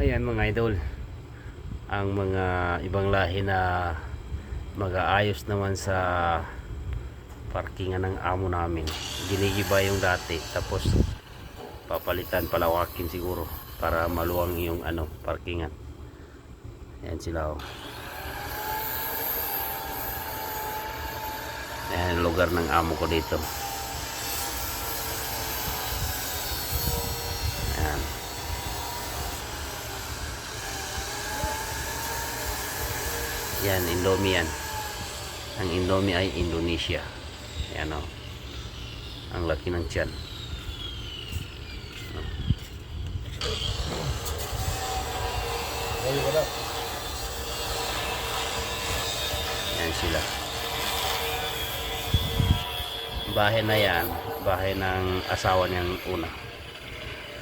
Ayan mga idol. Ang mga ibang lahi na mag-aayos naman sa parkingan ng amo namin. Ginigiba yung dati tapos papalitan palawakin siguro para maluwang yung ano parkingan. Ayan sila oh. Ayan lugar ng amo ko dito. Yan, Indomie yan. Ang Indomie ay Indonesia. Yan o. Ang laki ng tiyan. Yan sila. Bahay na yan. Bahay ng asawa niyang una.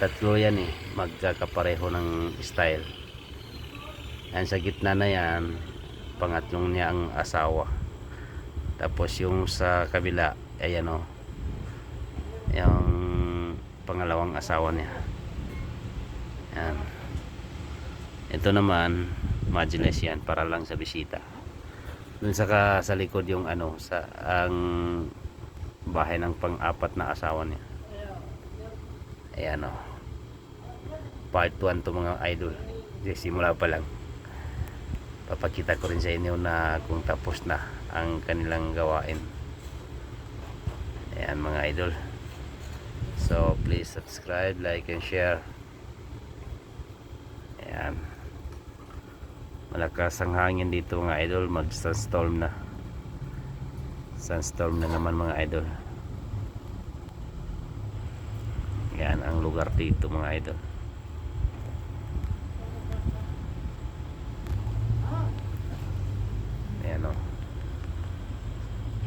Tatlo yan eh. Magkakapareho ng style. Yan sa gitna na yan. Pangatlong niya ang asawa. Tapos yung sa kabila. Ayan o. Yung pangalawang asawa niya. Yan. Ito naman, modules yan para lang sa bisita. Dun sa ka, sa likod yung ano, sa ang bahay ng pang-apat na asawa niya. Ayan o. Part 1 to mga idol. Simula pa lang. Papakita ko rin sa inyo na kung tapos na ang kanilang gawain. Ayan mga idol. So please subscribe, like and share. Ayan. Malakas ang hangin dito mga idol. Mag sunstorm na. Sunstorm na naman mga idol. Yan ang lugar dito mga idol. Ayan o.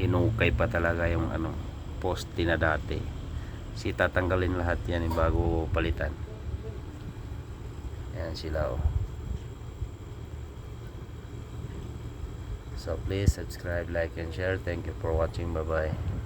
Hinukay pa talaga yung ano poste na dati. Si tatanggalin lahat yan eh, bago palitan. Ayan sila o. So please subscribe, like and share. Thank you for watching. Bye bye.